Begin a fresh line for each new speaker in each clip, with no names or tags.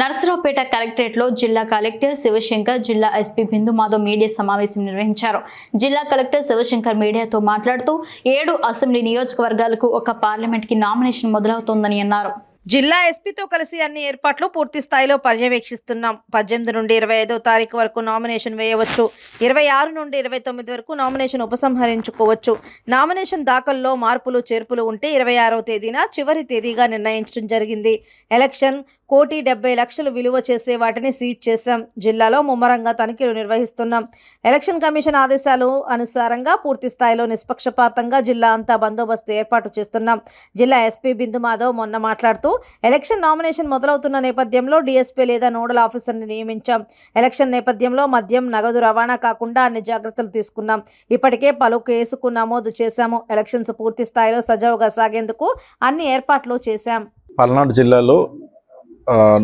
నర్సరావుపేట కలెక్టరేట్లో జిల్లా కలెక్టర్ శివశంకర్ జిల్లా ఎస్పీ బిందు మాధవ్ మీడియా సమావేశం నిర్వహించారు. జిల్లా కలెక్టర్ శివశంకర్ మీడియాతో మాట్లాడుతూ ఏడు అసెంబ్లీ నియోజకవర్గాలకు ఒక పార్లమెంట్కి నామినేషన్ మొదలవుతోందని అన్నారు.
జిల్లా ఎస్పీతో కలిసి అన్ని ఏర్పాట్లు పూర్తి స్థాయిలో పర్యవేక్షిస్తున్నాం. పద్దెనిమిది నుండి ఇరవై ఐదో తారీఖు వరకు నామినేషన్ వేయవచ్చు. ఇరవై ఆరు నుండి ఇరవై తొమ్మిది వరకు నామినేషన్ ఉపసంహరించుకోవచ్చు. నామినేషన్ దాఖల్లో మార్పులు చేర్పులు ఉంటే ఇరవై ఆరవ తేదీన చివరి తేదీగా నిర్ణయించడం జరిగింది. ఎలక్షన్ కోటి డెబ్బై లక్షలు విలువ చేసే వాటిని సీజ్ చేశాం. జిల్లాలో ముమ్మరంగా తనిఖీలు నిర్వహిస్తున్నాం. ఎలక్షన్ కమిషన్ ఆదేశాలు అనుసారంగా పూర్తి స్థాయిలో నిష్పక్షపాతంగా జిల్లా అంతా బందోబస్తు ఏర్పాటు చేస్తున్నాం. జిల్లా ఎస్పీ బిందు మాధవ్ మొన్న మాట్లాడుతూ ఎలక్షన్ నామినేషన్ మొదలవుతున్న నేపథ్యంలో డీఎస్పీ లేదా నోడల్ ఆఫీసర్ని నియమించాం. ఎలక్షన్ నేపథ్యంలో మద్యం నగదు రవాణా కాకుండా అన్ని జాగ్రత్తలు తీసుకున్నాం. ఇప్పటికే పలు కేసుకు నమోదు చేశాము. ఎలక్షన్స్ పూర్తి స్థాయిలో సజావుగా సాగేందుకు అన్ని ఏర్పాట్లు చేశాం.
పల్నాడు జిల్లాలో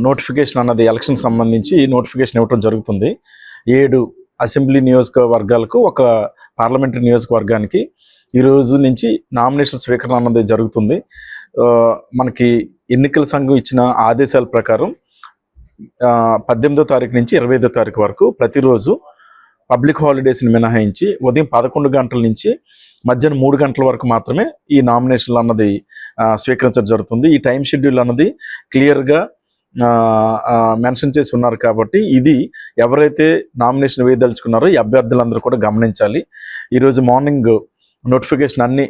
నోటిఫికేషన్ అన్నది ఎలక్షన్ సంబంధించి నోటిఫికేషన్ ఇవ్వడం జరుగుతుంది. ఏడు అసెంబ్లీ నియోజకవర్గాలకు ఒక పార్లమెంటరీ నియోజకవర్గానికి ఈ రోజు నుంచి నామినేషన్ స్వీకరణ అన్నది జరుగుతుంది. మనకి ఎన్నికల సంఘం ఇచ్చిన ఆదేశాల ప్రకారం పద్దెనిమిదో తారీఖు నుంచి ఇరవై ఐదో తారీఖు వరకు ప్రతిరోజు పబ్లిక్ హాలిడేస్ని మినహాయించి ఉదయం పదకొండు గంటల నుంచి మధ్యాహ్నం మూడు గంటల వరకు మాత్రమే ఈ నామినేషన్లు అన్నది స్వీకరించడం జరుగుతుంది. ఈ టైం షెడ్యూల్ అన్నది క్లియర్గా మెన్షన్ చేసి ఉన్నారు కాబట్టి ఇది ఎవరైతే నామినేషన్ వేయదలుచుకున్నారో ఈ అభ్యర్థులందరూ కూడా గమనించాలి. ఈరోజు మార్నింగ్ నోటిఫికేషన్ అన్ని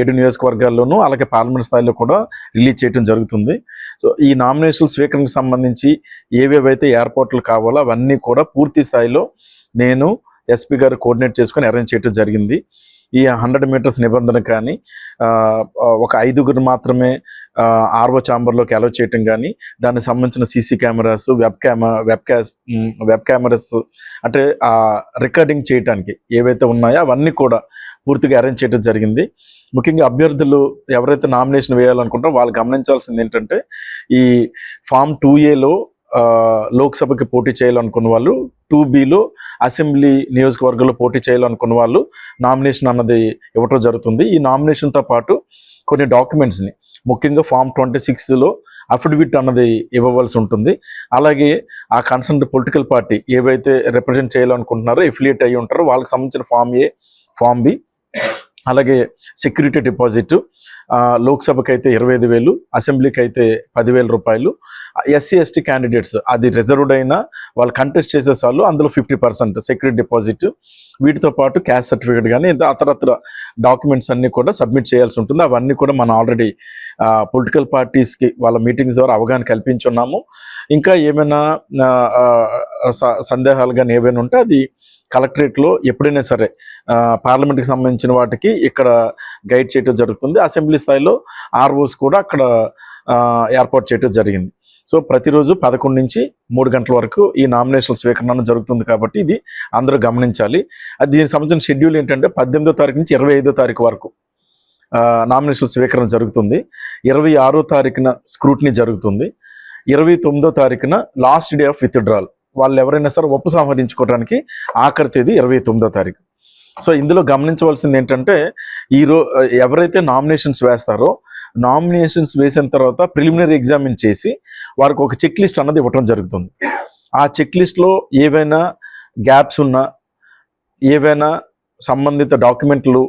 ఏడు నియోజకవర్గాల్లోనూ అలాగే పార్లమెంట్ స్థాయిలో కూడా రిలీజ్ చేయడం జరుగుతుంది. సో ఈ నామినేషన్ స్వీకరణకు సంబంధించి ఏవేవైతే ఏర్పాట్లు కావాలో అవన్నీ కూడా పూర్తి స్థాయిలో నేను ఎస్పీ గారు కోఆర్డినేట్ చేసుకొని అరేంజ్ చేయడం జరిగింది. ఈ హండ్రెడ్ మీటర్స్ నిబంధన కానీ ఒక ఐదుగురు మాత్రమే ఆర్వో ఛాంబర్లోకి అలౌ చేయటం కానీ దానికి సంబంధించిన CC cameras web camera web cams web cameras అంటే రికార్డింగ్ చేయడానికి ఏవైతే ఉన్నాయో అవన్నీ కూడా పూర్తిగా అరేంజ్ చేయడం జరిగింది. ముఖ్యంగా అభ్యర్థులు ఎవరైతే నామినేషన్ వేయాలనుకుంటారో వాళ్ళు గమనించాల్సింది ఏంటంటే ఈ ఫామ్ టూ ఏలో లోక్సభకి పోటీ చేయాలనుకున్న వాళ్ళు టూ బిలో అసెంబ్లీ నియోజకవర్గంలో పోటీ చేయాలనుకున్న వాళ్ళు నామినేషన్ అన్నది ఇవ్వటం జరుగుతుంది. ఈ నామినేషన్తో పాటు కొన్ని డాక్యుమెంట్స్ని ముఖ్యంగా ఫామ్ ట్వంటీ సిక్స్లో అఫిడవిట్ అన్నది ఇవ్వవలసి ఉంటుంది. అలాగే ఆ కన్సర్న్ పొలిటికల్ పార్టీ ఏవైతే రిప్రజెంట్ చేయాలనుకుంటున్నారో ఎఫిలియేట్ అయ్యి ఉంటారో వాళ్ళకి సంబంధించిన ఫామ్ ఏ ఫామ్ బి అలాగే సెక్యూరిటీ డిపాజిట్ లోక్సభకి అయితే ఇరవై ఐదు వేలు అసెంబ్లీకి అయితే పదివేల రూపాయలు. ఎస్సీ ఎస్టీ క్యాండిడేట్స్ అది రిజర్వ్డ్ అయినా వాళ్ళు కంటెస్ట్ చేసే వాళ్ళు అందులో ఫిఫ్టీ పర్సెంట్ సెక్యూరిటీ డిపాజిట్ వీటితో పాటు క్యాష్ సర్టిఫికేట్ కానీ అతరత్ర డాక్యుమెంట్స్ అన్నీ కూడా సబ్మిట్ చేయాల్సి ఉంటుంది. అవన్నీ కూడా మనం ఆల్రెడీ పొలిటికల్ పార్టీస్కి వాళ్ళ మీటింగ్స్ ద్వారా అవగాహన కల్పించున్నాము. ఇంకా ఏమైనా స- సందేహాలు కానీ ఏవైనా ఉంటే అది కలెక్టరేట్లో ఎప్పుడైనా సరే పార్లమెంట్కి సంబంధించిన వాటికి ఇక్కడ గైడ్ చేయటం జరుగుతుంది. అసెంబ్లీ స్థాయిలో ఆర్ఓస్ కూడా అక్కడ ఏర్పాటు చేయటం జరిగింది. సో ప్రతిరోజు పదకొండు నుంచి మూడు గంటల వరకు ఈ నామినేషన్ స్వీకరణ జరుగుతుంది కాబట్టి ఇది అందరూ గమనించాలి. అది దీనికి సంబంధించిన షెడ్యూల్ ఏంటంటే పద్దెనిమిదో తారీఖు నుంచి ఇరవై ఐదో తారీఖు వరకు నామినేషన్ స్వీకరణ జరుగుతుంది. ఇరవై ఆరో తారీఖున స్క్రూటినీ జరుగుతుంది. ఇరవై తొమ్మిదో తారీఖున లాస్ట్ డే ఆఫ్ విత్డ్రాల్. వాళ్ళు ఎవరైనా సరే ఉపసంహరించుకోవడానికి ఆఖరి తేదీ ఇరవై తొమ్మిదో తారీఖు. సో ఇందులో గమనించవలసింది ఏంటంటే ఈ ఎవరైతే నామినేషన్స్ వేస్తారో నామినేషన్స్ వేసిన తర్వాత ప్రిలిమినరీ ఎగ్జామిన్ చేసి వారికి ఒక చెక్ లిస్ట్ అన్నది ఇవ్వటం జరుగుతుంది. ఆ చెక్ లిస్ట్లో ఏవైనా గ్యాప్స్ ఉన్నా ఏవైనా సంబంధిత డాక్యుమెంట్లు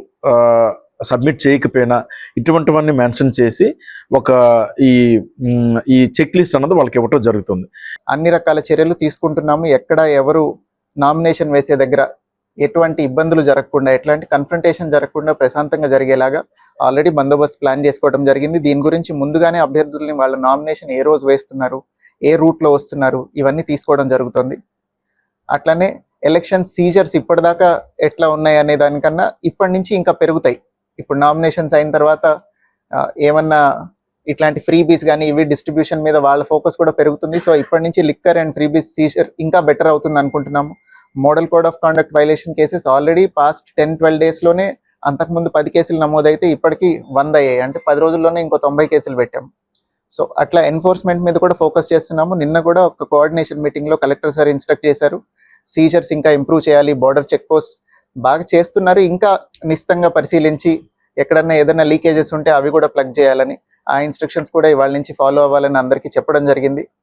సబ్మిట్ చేయకపోయినా ఇటువంటివన్నీ మెన్షన్ చేసి ఒక ఈ ఈ చెక్ లిస్ట్ అన్నది వాళ్ళకి ఇవ్వటం జరుగుతుంది.
అన్ని రకాల చర్యలు తీసుకుంటున్నాము. ఎక్కడ ఎవరు నామినేషన్ వేసే దగ్గర ఎటువంటి ఇబ్బందులు జరగకుండా ఎట్లాంటి కన్ఫ్రంటేషన్ జరగకుండా ప్రశాంతంగా జరిగేలాగా ఆల్రెడీ బందోబస్తు ప్లాన్ చేసుకోవడం జరిగింది. దీని గురించి ముందుగానే అభ్యర్థుల్ని వాళ్ళ నామినేషన్ ఏ రోజు వేస్తున్నారు ఏ రూట్లో వస్తున్నారు ఇవన్నీ తీసుకోవడం జరుగుతుంది. అట్లనే ఎలక్షన్ సీజర్స్ ఇప్పటిదాకా ఎట్లా ఉన్నాయి అనే దానికన్నా ఇప్పటి నుంచి ఇంకా పెరుగుతాయి. ఇప్పుడు నామినేషన్స్ అయిన తర్వాత ఏమన్నా ఇట్లాంటి ఫ్రీ బీస్ కానీ ఇవి డిస్ట్రిబ్యూషన్ మీద వాళ్ళ ఫోకస్ కూడా పెరుగుతుంది. సో ఇప్పటి నుంచి liquor and freebies seizure ఇంకా బెటర్ అవుతుంది అనుకుంటున్నాము. Model code of conduct violation cases already past ten twelve డేస్లోనే అంతకుముందు పది కేసులు నమోదైతే ఇప్పటికీ వంద అయ్యాయి. అంటే పది రోజుల్లోనే ఇంకో తొంభై కేసులు పెట్టాము సో అట్లా ఎన్ఫోర్స్మెంట్ మీద కూడా ఫోకస్ చేస్తున్నాము. నిన్న కూడా ఒక కోఆర్డినేషన్ మీటింగ్లో కలెక్టర్ సార్ ఇన్స్ట్రక్ట్ చేశారు. సీజర్స్ ఇంకా ఇంప్రూవ్ చేయాలి బార్డర్ చెక్ పోస్ట్ బాగా చేస్తున్నారు. ఇంకా నిశ్చితంగా పరిశీలించి ఎక్కడన్నా ఏదైనా లీకేజెస్ ఉంటే అవి కూడా ప్లగ్ చేయాలని ఆ ఇన్స్ట్రక్షన్స్ కూడా ఇవాళ నుంచి ఫాలో అవ్వాలని అందరికీ చెప్పడం జరిగింది.